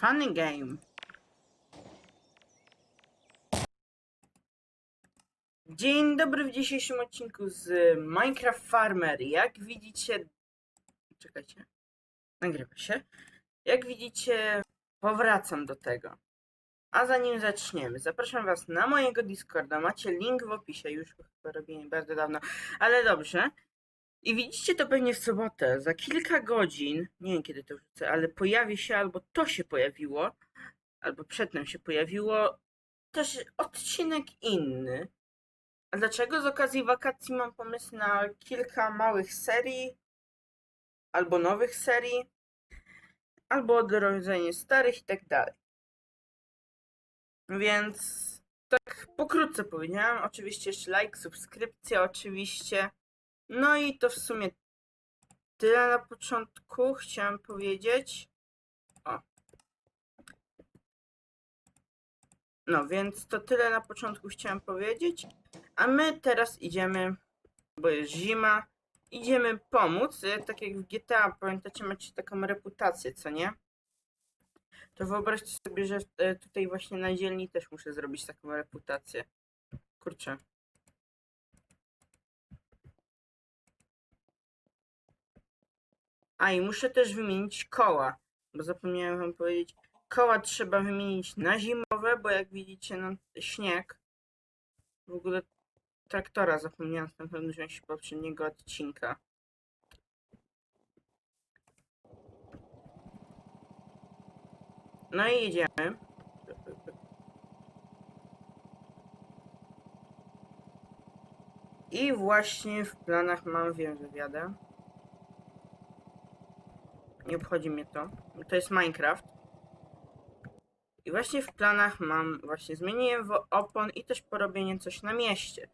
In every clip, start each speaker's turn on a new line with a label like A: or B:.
A: Funny game. Dzień dobry w dzisiejszym odcinku z Minecraft Farmer. Jak widzicie. Czekajcie. Nagrywa się. Jak widzicie, powracam do tego. A zanim zaczniemy, zapraszam Was na mojego Discorda. Macie link w opisie. Już go chyba robiłem bardzo dawno, ale dobrze. I widzicie to pewnie w sobotę. Za kilka godzin, nie wiem kiedy to wrzucę, ale pojawi się albo to się pojawiło, albo przedtem się pojawiło też odcinek inny. A dlaczego? Z okazji wakacji mam pomysł na kilka małych serii, albo nowych serii, albo odrodzenie starych i tak dalej. Więc tak pokrótce powiedziałem. Oczywiście jeszcze like, subskrypcja, oczywiście. No i to w sumie tyle na początku chciałem powiedzieć. O. No więc to tyle na początku chciałem powiedzieć. A my teraz idziemy, bo jest zima, idziemy pomóc. Tak jak w GTA, pamiętacie, macie taką reputację, co nie? To wyobraźcie sobie, że e, tutaj właśnie na dzielni też muszę zrobić taką reputację. Kurczę. A i muszę też wymienić koła, bo zapomniałem wam powiedzieć. Koła trzeba wymienić na zimowe, bo jak widzicie, no śnieg. W ogóle traktora zapomniałem na pewno wziąć poprzedniego odcinka. No i jedziemy. I właśnie w planach mam, wiem, że wiadę. Nie obchodzi mnie to. To jest Minecraft. I właśnie w planach mam właśnie zmieniłem opon i też porobienie coś na mieście.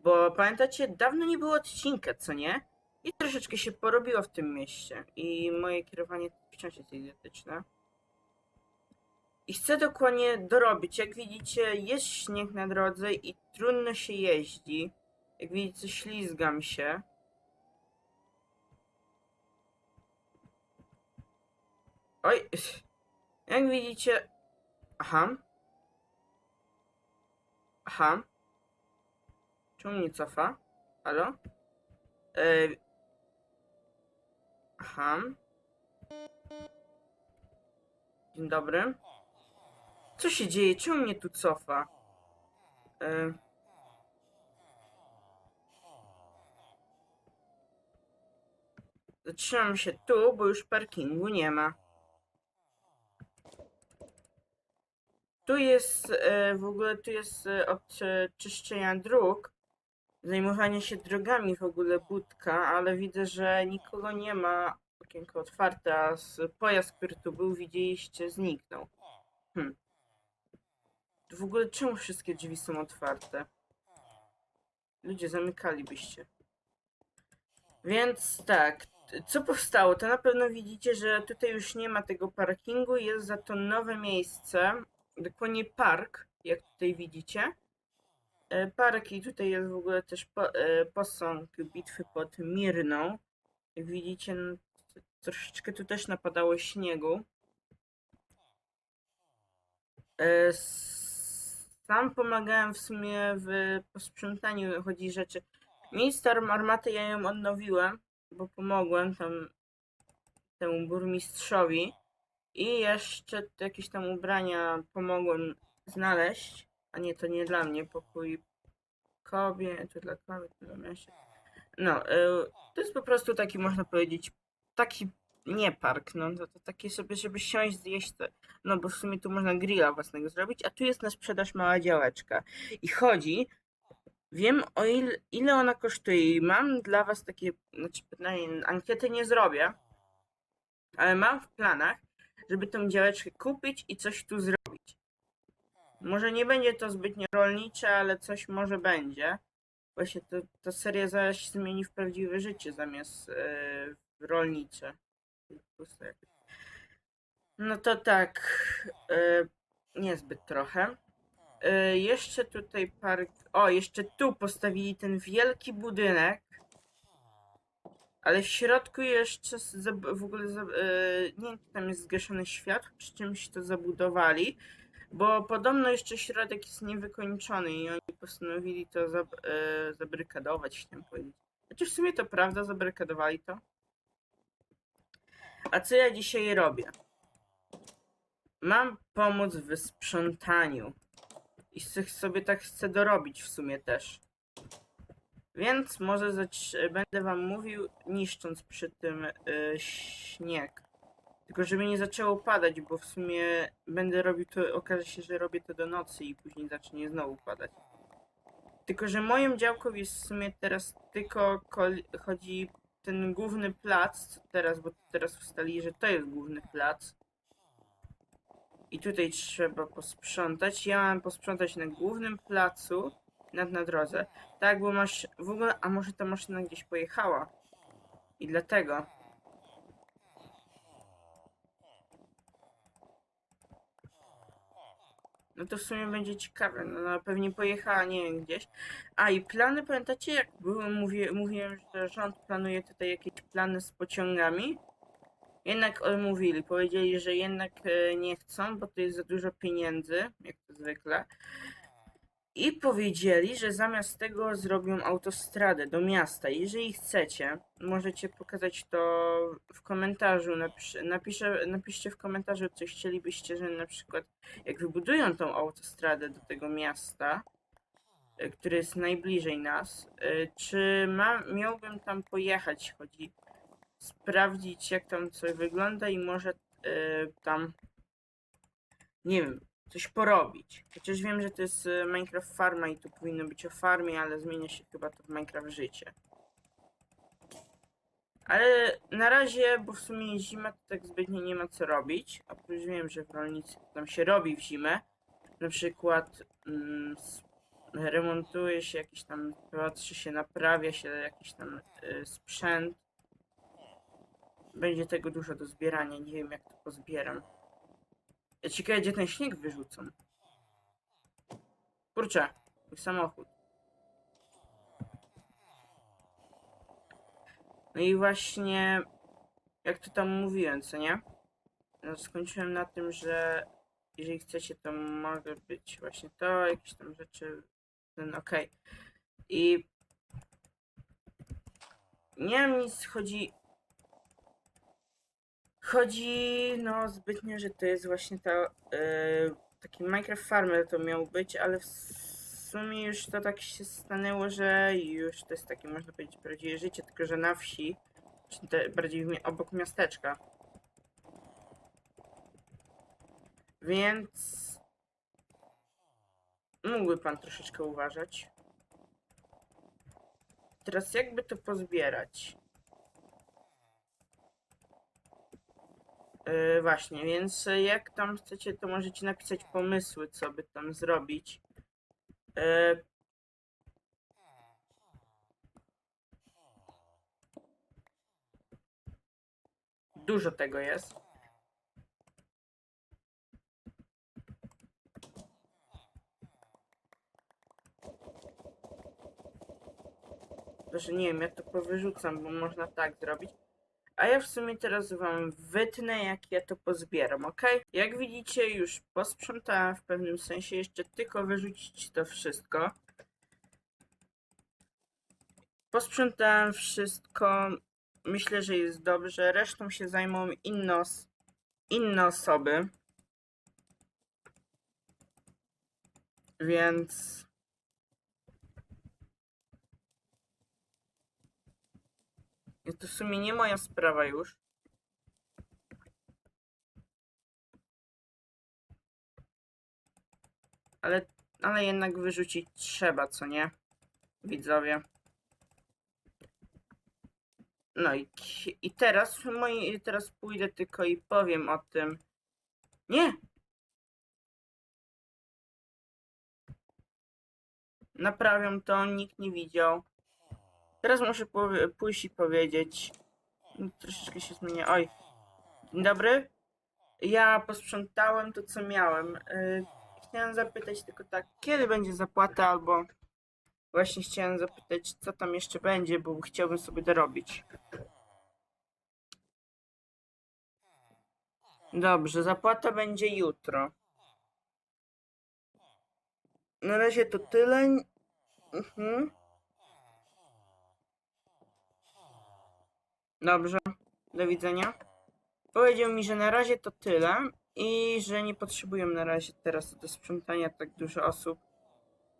A: Bo pamiętacie, dawno nie było odcinka, co nie? I troszeczkę się porobiło w tym mieście. I moje kierowanie wciąż jest idiotyczne. I chcę dokładnie dorobić. Jak widzicie, jest śnieg na drodze i trudno się jeździ. Jak widzicie, ślizgam się. Oj, jak widzicie. Aha. Aha. Czemu mnie cofa? Halo? E... Aha. Dzień dobry. Co się dzieje? Czemu mnie tu cofa? E... Zatrzymam się tu, bo już parkingu nie ma. Tu jest e, w ogóle tu jest e, od czyszczenia dróg, zajmowanie się drogami w ogóle budka, ale widzę, że nikogo nie ma. Okienko otwarte, a pojazd, który tu był, widzieliście, zniknął. Hm. W ogóle czemu wszystkie drzwi są otwarte? Ludzie, zamykalibyście. Więc tak, co powstało? To na pewno widzicie, że tutaj już nie ma tego parkingu, jest za to nowe miejsce, dokładnie park, jak tutaj widzicie. E, Park i tutaj jest w ogóle też e, posąg bitwy pod Mirną. Jak widzicie, no, troszeczkę tu też napadało śniegu. E, Sam pomagałem w sumie w posprzątaniu, chodzi rzeczy. Miejsce arm- armaty ja ją odnowiłem, bo pomogłem tam temu burmistrzowi. I jeszcze jakieś tam ubrania pomogłem znaleźć. A nie, to nie dla mnie, pokój kobiet, to dla kobiet, to dla mężczyzn. No, y, to jest po prostu taki, można powiedzieć, taki nie park, no to, to takie sobie, żeby siąść, zjeść, to, no bo w sumie tu można grilla własnego zrobić, a tu jest na sprzedaż mała działeczka. I chodzi, wiem o ile, ile ona kosztuje i mam dla was takie, znaczy pytanie, ankiety nie zrobię, ale mam w planach, żeby tą działeczkę kupić i coś tu zrobić. Może nie będzie to zbytnio rolnicze, ale coś może będzie. Właśnie to, to seria zaraz się zmieni w prawdziwe życie zamiast w rolnicze. No to tak, e, niezbyt trochę. E, jeszcze tutaj park. O, jeszcze tu postawili ten wielki budynek. Ale w środku jeszcze w ogóle za- e, nie wiem, czy tam jest zgaszone światło, czy czymś to zabudowali, bo podobno jeszcze środek jest niewykończony i oni postanowili to zab e, zabrykadować, chciałem powiedzieć. Znaczy w sumie to prawda, zabrykadowali to. A co ja dzisiaj robię? Mam pomóc w sprzątaniu. I sobie tak chcę dorobić w sumie też. Więc może zac- będę wam mówił, niszcząc przy tym y, śnieg. Tylko żeby nie zaczęło padać, bo w sumie będę robił to, okaże się, że robię to do nocy i później zacznie znowu padać. Tylko, że moim działką jest w sumie teraz tylko chodzi ten główny plac, teraz, bo teraz ustali, że to jest główny plac. I tutaj trzeba posprzątać. Ja mam posprzątać na głównym placu, nad na drodze. Tak, bo masz w ogóle, a może ta maszyna gdzieś pojechała? I dlatego. No to w sumie będzie ciekawe. No, no pewnie pojechała, nie wiem, gdzieś. A i plany, pamiętacie jak mówię, mówiłem, że rząd planuje tutaj jakieś plany z pociągami? Jednak odmówili. Powiedzieli, że jednak e, nie chcą, bo to jest za dużo pieniędzy, jak to zwykle. I powiedzieli, że zamiast tego zrobią autostradę do miasta. Jeżeli chcecie, możecie pokazać to w komentarzu. Napisz, napiszę, napiszcie w komentarzu, coś chcielibyście, że na przykład jak wybudują tą autostradę do tego miasta, e, który jest najbliżej nas, e, czy ma, miałbym tam pojechać, chodzi sprawdzić jak tam coś wygląda i może e, tam nie wiem, coś porobić. Chociaż wiem, że to jest e, Minecraft Farma i tu powinno być o farmie, ale zmienia się chyba to w Minecraft Życie. Ale na razie, bo w sumie zima to tak zbytnio nie ma co robić. Oprócz wiem, że w rolnictwie tam się robi w zimę. Na przykład mm, remontuje się jakiś tam, patrzy się, naprawia się jakiś tam y, sprzęt. Będzie tego dużo do zbierania, nie wiem jak to pozbieram. Ja Ciekawe, gdzie ten śnieg wyrzucą. Kurczę, mój samochód. No i właśnie, jak to tam mówiłem, co nie? No, skończyłem na tym, że jeżeli chcecie, to mogę być właśnie to, jakieś tam rzeczy, ten okej. I nie wiem nic, chodzi... Chodzi, no, zbytnio, że to jest właśnie ta, e, taki Minecraft Farmer to miał być, ale w sumie już to tak się stanęło, że już to jest takie, można powiedzieć, prawdziwe życie, tylko że na wsi, czy bardziej obok miasteczka. Więc mógłby pan troszeczkę uważać. Teraz jakby to pozbierać? Yy, właśnie, więc e, jak tam chcecie, to możecie napisać pomysły, co by tam zrobić. Yy, dużo tego jest. Proszę, nie wiem, ja to powyrzucam, bo można tak zrobić. A ja w sumie teraz wam wytnę, jak ja to pozbieram, ok? Jak widzicie, już posprzątałem w pewnym sensie, jeszcze tylko wyrzucić to wszystko. Posprzątałem wszystko, myślę, że jest dobrze. Resztą się zajmą inne, os- inne osoby. Więc to w sumie nie moja sprawa już. Ale, ale jednak wyrzucić trzeba, co nie? Widzowie. No i, i teraz moi, teraz pójdę tylko i powiem o tym. Nie! Naprawiam to, nikt nie widział. Teraz muszę pójść i powiedzieć. Troszeczkę się zmienię. Oj. Dzień dobry. Ja posprzątałem to, co miałem. Yy, chciałem zapytać tylko tak, kiedy będzie zapłata, albo właśnie chciałem zapytać, co tam jeszcze będzie, bo chciałbym sobie dorobić. Dobrze, zapłata będzie jutro. Na razie to tyle. Mhm. Dobrze, do widzenia. Powiedział mi, że na razie to tyle i że nie potrzebują na razie teraz do sprzątania tak dużo osób.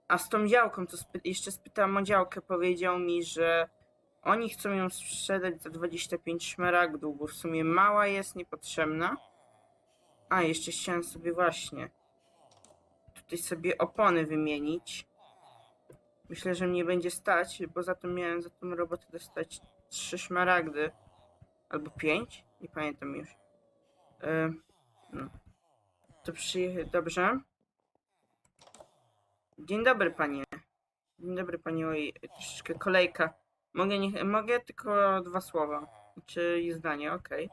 A: A z tą działką, to spy- jeszcze spytałem o działkę, powiedział mi, że oni chcą ją sprzedać za 25 szmaragdów, bo w sumie mała jest, niepotrzebna. A, jeszcze chciałem sobie właśnie tutaj sobie opony wymienić. Myślę, że mnie będzie stać, bo za to miałem za tą robotę dostać 3 szmaragdy. Albo 5? Nie pamiętam już. E, no. To przyjechać. Dobrze. Dzień dobry, panie. Dzień dobry, panie. Oj, troszeczkę kolejka. Mogę, nie, mogę tylko dwa słowa. Czy zdanie, okej.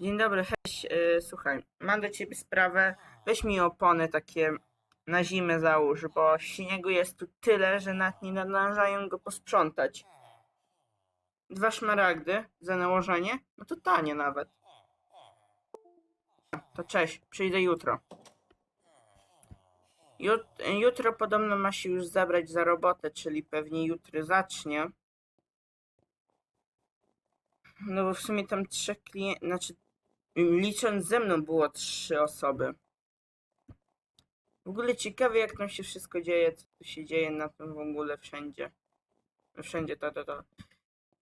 A: Dzień dobry, heś, e, słuchaj, mam do ciebie sprawę. Weź mi opony takie na zimę załóż, bo śniegu jest tu tyle, że nawet nie nadążają go posprzątać. Dwa szmaragdy za nałożenie? No to tanie nawet. To cześć, przyjdę jutro. Jut, jutro podobno ma się już zabrać za robotę, czyli pewnie jutro zacznie. No bo w sumie tam trzech klientów, znaczy licząc ze mną było trzy osoby. W ogóle ciekawe jak tam się wszystko dzieje, co tu się dzieje na tym w ogóle wszędzie. Wszędzie to, to, to.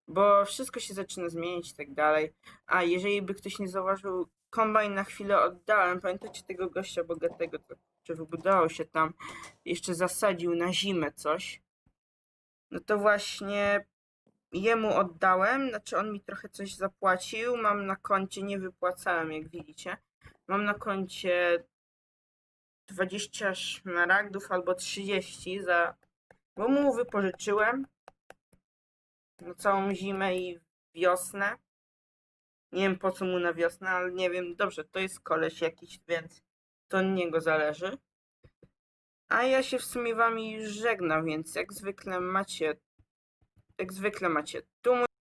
A: Bo wszystko się zaczyna zmieniać i tak dalej. A jeżeli by ktoś nie zauważył, kombajn na chwilę oddałem. Pamiętacie tego gościa bogatego, czy wybudował się tam, jeszcze zasadził na zimę coś. No to właśnie jemu oddałem, znaczy on mi trochę coś zapłacił. Mam na koncie, nie wypłacałem, jak widzicie. Mam na koncie 20 szmaragdów albo 30 za. Bo mu wypożyczyłem na całą zimę i wiosnę. Nie wiem po co mu na wiosnę, ale nie wiem. Dobrze, to jest koleś jakiś, więc to od niego zależy. A ja się w sumie wami żegnam, więc jak zwykle macie. Jak zwykle macie tu mój